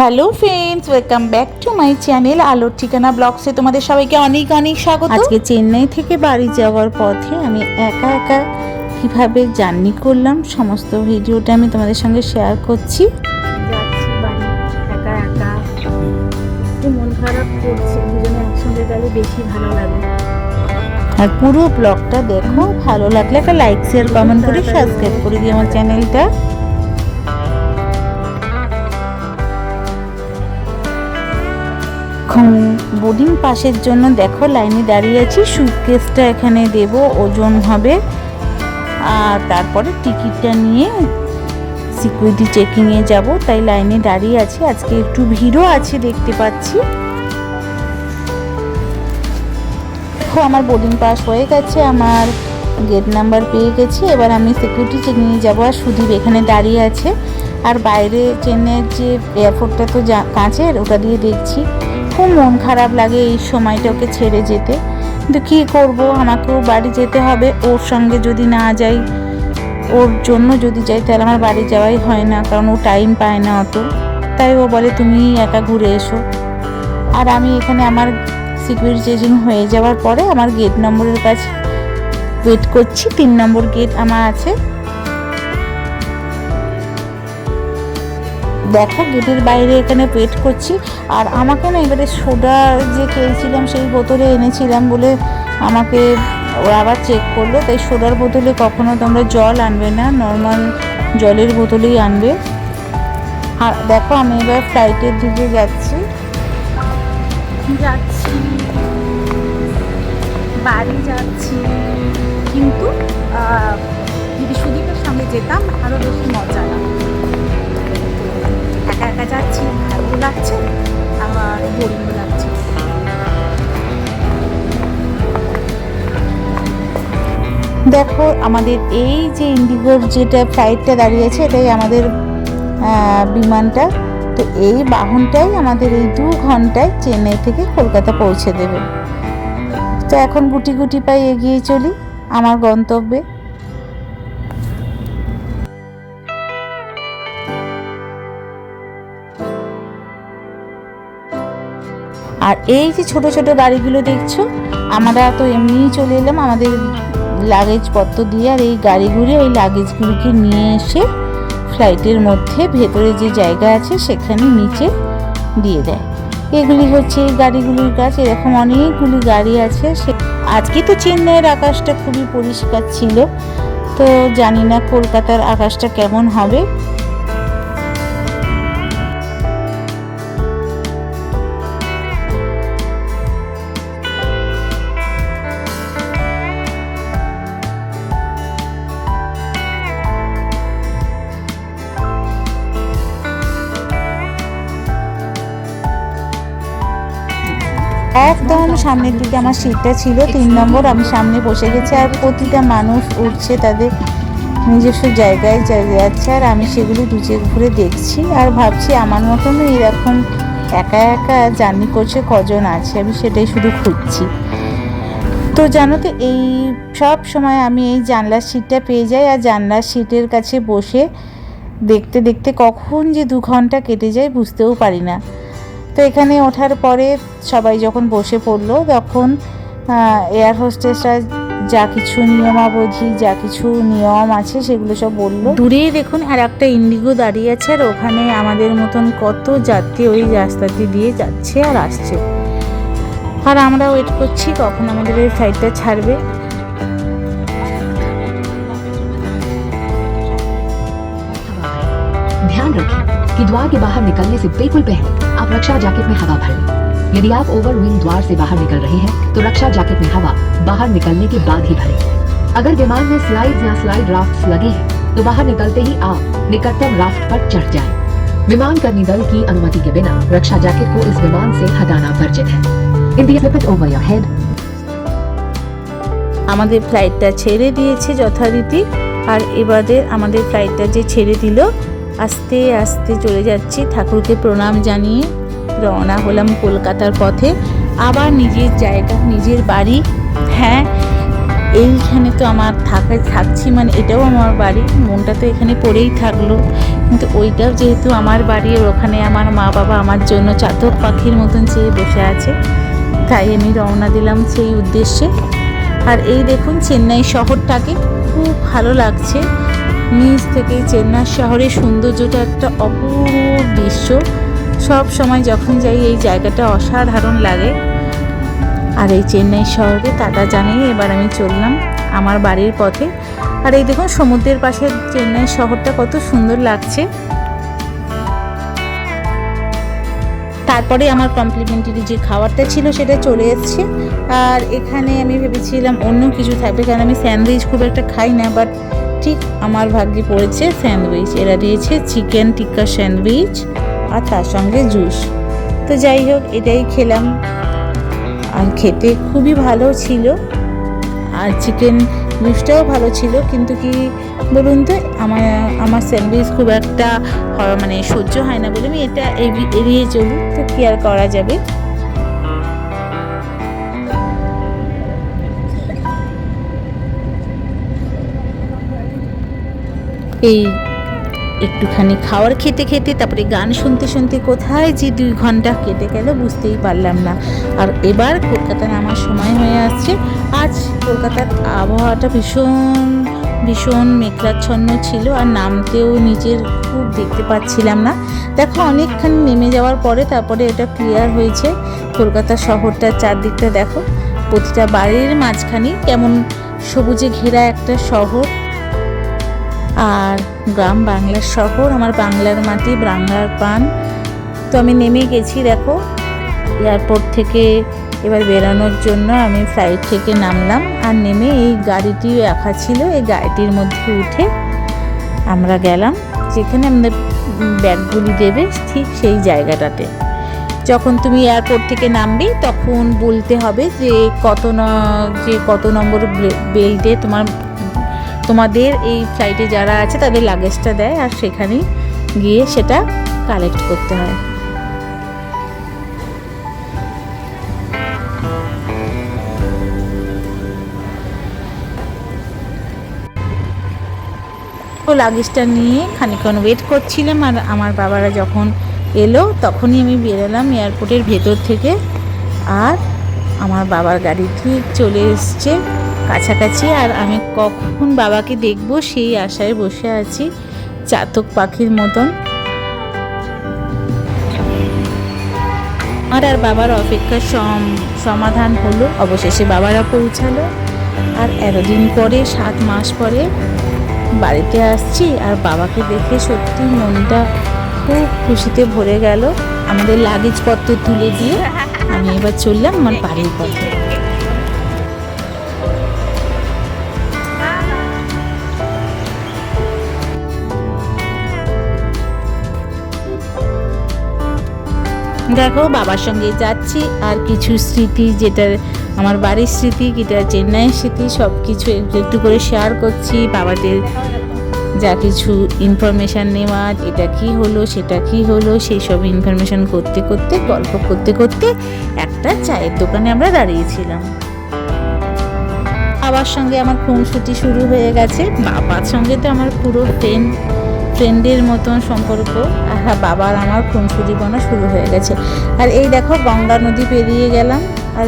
Hello friends welcome back to my channel আলোর ঠিকানা ব্লগসে তোমাদের সবাইকে অনেক অনেক স্বাগত। আজকে চেন্নাই থেকে বাড়ি যাওয়ার পথে আমি একা একা কীভাবে জার্নি করলাম সমস্ত ভিডিওটা আমি তোমাদের সঙ্গে শেয়ার করছি। একা একা। একটু মন খারাপ করছে দুজনে একসঙ্গে গেলে বেশি ভালো লাগে। আর পুরো ব্লগটা দেখো ভালো লাগলে একটা লাইক শেয়ার কমেন্ট করে সাবস্ক্রাইব করে দিই আমার চ্যানেলটা এখন বোর্ডিং পাসের জন্য দেখো, লাইনে দাঁড়িয়ে আছি। সুটকেসটা এখানে দেব, ওজন হবে। আর তারপরে টিকিটটা নিয়ে সিকিউরিটি চেকিংয়ে যাব। তাই লাইনে দাঁড়িয়ে আছি। আজকে একটু ভিড়ও আছে, দেখতে পাচ্ছি। দেখো, আমার বোর্ডিং পাস হয়ে গেছে, আমার গেট নাম্বার পেয়ে গেছি। এবার আমি সিকিউরিটি চেকিংয়ে যাব, আর সুদীপ এখানে দাঁড়িয়ে আছে। আর বাইরে চেন্নাইয়ের যে এয়ারপোর্টটা তো কাঁচের ওটা দিয়ে দেখছি। খুব মন খারাপ লাগে এই সময়টা ওকে ছেড়ে যেতে। কিন্তু কী করব? আমাকেও বাড়ি যেতে হবে। ওর সঙ্গে যদি না যাই, ওর জন্য যদি যাই, তাহলে আমার বাড়ি যাওয়াই হয় না, কারণ ও টাইম পায় না অত। তাই ও বলে, তুমি একা ঘুরে এসো। আর আমি এখানে আমার সিকিউরিটি চেকিং হয়ে যাওয়ার পরে আমার গেট নম্বরের কাছে ওয়েট করছি। তিন নম্বর গেট আমার আছে। দেখো গেটের বাইরে এখানে ওয়েট করছি। আর আমাকে না এবারে সোডা যে খেয়েছিলাম, সেই বোতলে এনেছিলাম বলে আমাকে ওরা আবার চেক করল। তাই সোডার বোতলে কখনো তোমরা জল আনবে না নর্মাল জলের বোতলেই আনবে। আর দেখো আমি এবার ফ্লাইটের দিকে যাচ্ছি। যাচ্ছি। বাড়ি যাচ্ছি। কিন্তু সুদীপের সঙ্গে যেতাম আরও বেশি মজা লাগতো। একা একা যাচ্ছি লাগছে লাগছে। দেখো, আমাদের এই যে ইন্ডিগোর যেটা ফ্লাইটটা দাঁড়িয়েছে এটাই আমাদের বিমানটা। তো এই বাহনটাই আমাদের এই দু ঘন্টায় চেন্নাই থেকে কলকাতা পৌঁছে দেবে। তো এখন গুটি গুটি পাই এগিয়ে চলি, আমার গন্তব্যে। আর এই যে ছোট ছোট গাড়িগুলো দেখছ, আমরা তো এমনিই চলে এলাম আমাদের লাগেজপত্র দিয়ে, আর এই গাড়িগুলি ওই লাগেজগুলিকে নিয়ে এসে ফ্লাইটের মধ্যে ভেতরে যে জায়গা আছে সেখানে নিচে দিয়ে দেয়। এগুলি হচ্ছে এই গাড়িগুলির কাজ। এরকম অনেকগুলি গাড়ি আছে সে আজকে তো চেন্নাইয়ের আকাশটা খুবই পরিষ্কার ছিল। তো জানি না কলকাতার আকাশটা কেমন হবে। একদম সামনের দিকে আমার সিটটা ছিল, তিন নম্বর আমি সামনে বসে গেছি আর প্রতিটা মানুষ উঠছে তাদের নিজস্ব জায়গায় যাচ্ছে আর আমি সেগুলি দুচে ঘুরে দেখছি আর ভাবছি আমার মতন এরকম একা একা জার্নি করছে কজন আছে, আমি সেটাই শুধু খুঁজছি। তো জানো তো এই সব সময় আমি এই জানলার সিটটা পেয়ে যাই আর জানলার সিটের কাছে বসে দেখতে দেখতে কখন যে দু ঘণ্টা কেটে যায় বুঝতেও পারি না। তো এখানে ওঠার পরে সবাই যখন বসে পড়লো তখন এয়ার হোস্টেসরা যা কিছু নিয়মাবধি যা কিছু নিয়ম আছে সেগুলো সব বললো দূরেই দেখুন আর একটা ইন্ডিগো দাঁড়িয়ে আছে আর ওখানে আমাদের মতন কত যাত্রী ওই রাস্তাটি দিয়ে যাচ্ছে আর আসছে আর আমরা ওয়েট করছি কখন আমাদের এই ফ্লাইটটা ছাড়বে ध्यान रखें कि द्वार के बाहर निकलने से बिल्कुल पहले आप रक्षा जैकेट में हवा भर लें यदि आप ओवर विंग द्वार से बाहर निकल रहे हैं तो रक्षा जैकेट में हवा बाहर निकलने के बाद ही भरें अगर विमान में स्लाइड या स्लाइड राफ्ट लगे हैं तो बाहर निकलते ही आप निकटतम राफ्ट पर चढ़ जाएं। विमान कर्मी दल की अनुमति के बिना रक्षा जैकेट को इस विमान से हटाना वर्जित है in the slip it over your head আমাদের ফ্লাইটটা ছেড়ে দিয়েছে যথারীতি আর এবারে আমাদের ফ্লাইটটা যে ছেড়ে দিল আস্তে আস্তে চলে যাচ্ছি ঠাকুরকে প্রণাম জানিয়ে। রওনা হলাম কলকাতার পথে। আবার নিজের জায়গা, নিজের বাড়ি। হ্যাঁ এইখানে তো আমার থাকা থাকছি মানে এটাও আমার বাড়ি। মনটা তো এখানে পড়েই থাকল। কিন্তু ওইটাও যেহেতু আমার বাড়ি, আর ওখানে আমার মা বাবা আমার জন্য চাতক পাখির মতন চেয়ে বসে আছে। তাই আমি রওনা দিলাম সেই উদ্দেশ্যে। আর এই দেখুন, চেন্নাই শহরটাকে খুব ভালো লাগছে। নিচ থেকেই চেন্নাই শহরের সৌন্দর্যটা একটা অপূর্ব দৃশ্য। সব সময় যখন যাই, এই জায়গাটা অসাধারণ লাগে। আর এই চেন্নাই শহরে টাটা জানিয়ে এবার আমি চললাম আমার বাড়ির পথে। আর এই দেখুন, সমুদ্রের পাশে চেন্নাই শহরটা কত সুন্দর লাগছে। তারপরে আমার কমপ্লিমেন্টারি যে খাবারটা ছিল, সেটা চলে এসছে। আর এখানে আমি ভেবেছিলাম অন্য কিছু থাকবে, কারণ আমি স্যান্ডউইচ খুব একটা খাই না বাট ঠিক আমার ভাগ্যে পড়েছে স্যান্ডউইচ। এরা দিয়েছে চিকেন টিক্কা স্যান্ডউইচ আর তার সঙ্গে জুস। তো যাই হোক, এটাই খেলাম। আর খেতে খুবই ভালো ছিল। আর চিকেন জুসটাও ভালো ছিল। কিন্তু কি বলুন তো, আমার আমার স্যান্ডউইচ খুব একটা মানে সহ্য হয় না বলে আমি এটা এড়িয়ে চলি তো কি আর করা যাবে? এই একটুখানি খাওয়ার খেতে খেতে, তারপরে গান শুনতে শুনতে কোথায় যে দুই ঘণ্টা কেটে গেল বুঝতেই পারলাম না। আর এবার কলকাতা নামার সময় হয়ে আসছে। আজ কলকাতার আবহাওয়াটা ভীষণ ভীষণ মেঘলাচ্ছন্ন ছিল আর নামতেও নিজের খুব দেখতে পাচ্ছিলাম না। দেখো, অনেকখানি নেমে যাওয়ার পরে তারপরে এটা ক্লিয়ার হয়েছে। কলকাতা শহরটার চারদিকটা দেখো, প্রতিটা বাড়ির মাঝখানে কেমন সবুজে ঘেরা একটা শহর। আর গ্রাম বাংলার শহর, আমার বাংলার মাটি, বাংলার পান তো আমি নেমে গেছি, দেখো এয়ারপোর্ট থেকে এবার বেরানোর জন্য আমি ফ্লাইট থেকে নামলাম আর নেমে এই গাড়িটি রাখা ছিল, এই গাড়িটির মধ্যে উঠে আমরা গেলাম, যেখানে আমাদের ব্যাগগুলি দেবে ঠিক সেই জায়গাটাতে। যখন তুমি এয়ারপোর্ট থেকে নামবে, তখন বলতে হবে যে কত ন, যে কত নম্বর বেল্টে তোমার তোমাদের এই ফ্লাইটে যারা আছে, তাদের লাগেজটা দেয় আর সেখানেই গিয়ে সেটা কালেক্ট করতে হয়। লাগেজটা নিয়ে খানিকক্ষণ ওয়েট করছিলাম আর আমার বাবারা যখন এলো, তখনই আমি বেরোলাম এয়ারপোর্টের ভেতর থেকে। আর আমার বাবার গাড়ি ঠিক চলে এসছে কাছাকাছি আর আমি কখন বাবাকে দেখব সেই আশায় বসে আছি চাতক পাখির মতন। আর আর বাবার অপেক্ষার সম- সমাধান হলো। অবশেষে বাবারা পৌঁছালো। আর এতদিন পরে, সাত মাস পরে বাড়িতে আসছি আর বাবাকে দেখে সত্যি মনটা খুব খুশিতে ভরে গেল। আমাদের লাগেজপত্র তুলে দিয়ে আমি এবার চললাম আমার বাড়ির পথে। দেখো, বাবার সঙ্গে যাচ্ছি, আর কিছু স্মৃতি যেটা আমার বাড়ির স্মৃতি, যেটা চেন্নাইয়ের স্মৃতি সব কিছু একটু একটু করে শেয়ার করছি। বাবাদের যা কিছু ইনফরমেশান নেওয়া এটা কি হলো, সেটা কি হলো, সেই সব ইনফরমেশান করতে করতে, গল্প করতে করতে একটা চায়ের দোকানে আমরা দাঁড়িয়েছিলাম। বাবার সঙ্গে আমার খুনসুটি শুরু হয়ে গেছে। বাবার সঙ্গে তো আমার পুরো ফ্রেন্ড ফ্রেন্ডের মতন সম্পর্ক। আর বাবার আমার খুনসুটি বনা শুরু হয়ে গেছে। আর এই দেখো, গঙ্গা নদী পেরিয়ে গেলাম। আর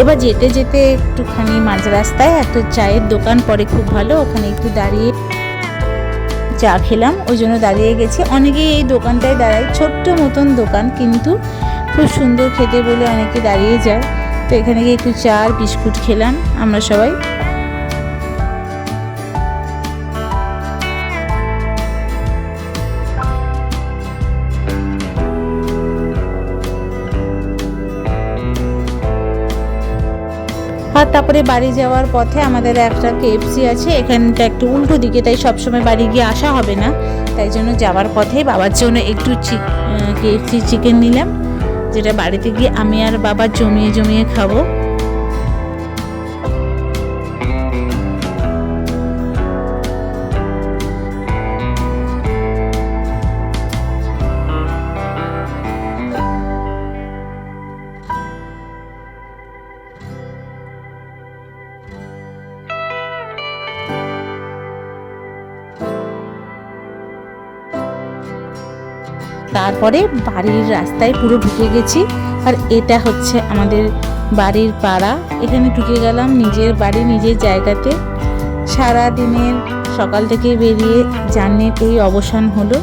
এবার যেতে যেতে একটুখানি মাঝ রাস্তায় একটা চায়ের দোকান পরে খুব ভালো, ওখানে একটু দাঁড়িয়ে চা খেলাম। ওই জন্য দাঁড়িয়ে গেছি। অনেকেই এই দোকানটায় দাঁড়ায়, ছোট্ট মতন দোকান, কিন্তু খুব সুন্দর খেতে বলে অনেকে দাঁড়িয়ে যায়। তো এখানে গিয়ে একটু চা আর বিস্কুট খেলাম, আমরা সবাই। আর তারপরে বাড়ি যাওয়ার পথে আমাদের একটা কেএফসি আছে, এখানটা একটু উল্টো দিকে, তাই সবসময় বাড়ি গিয়ে আসা হবে না। তাই জন্য যাওয়ার পথে বাবার জন্য একটু কেএফসি চিকেন নিলাম, যেটা বাড়িতে গিয়ে আমি আর বাবা জমিয়ে জমিয়ে খাব। তারপরে বাড়ির রাস্তায় পুরো ঢুকে গেছি। আর এটা হচ্ছে আমাদের বাড়ির পাড়া। এখানে ঢুকে গেলাম নিজের বাড়ি, নিজের জায়গাতে। সারা দিনের সকাল থেকে বেরিয়ে জার্নির এই অবসান হলো।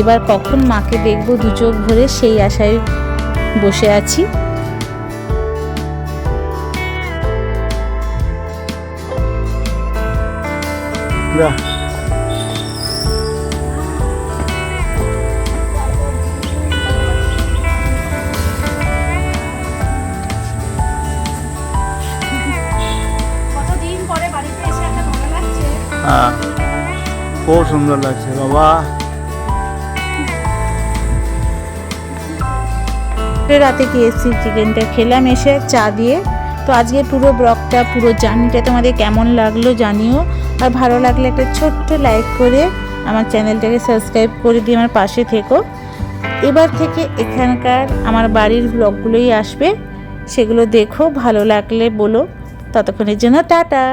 এবার কখন মাকে দেখব দু চোখ ভরে সেই আশায় বসে আছি। বাহ সুন্দর লাগছে, বাবা। রাতে কেএফসি চিকেনটা খেলাম এসে চা দিয়ে। তো আজকে পুরো ব্লগটা, পুরো জার্নিটা তোমাদের কেমন লাগল জানিও। আর ভালো লাগলে একটা ছোট্ট লাইক করে আমার চ্যানেলটাকে সাবস্ক্রাইব করে দিয়ে আমার পাশে থেকো। এবার থেকে এখানকার আমার বাড়ির ব্লগগুলোই আসবে, সেগুলো দেখো, ভালো লাগলে বলো। ততক্ষণের জন্য টাটা।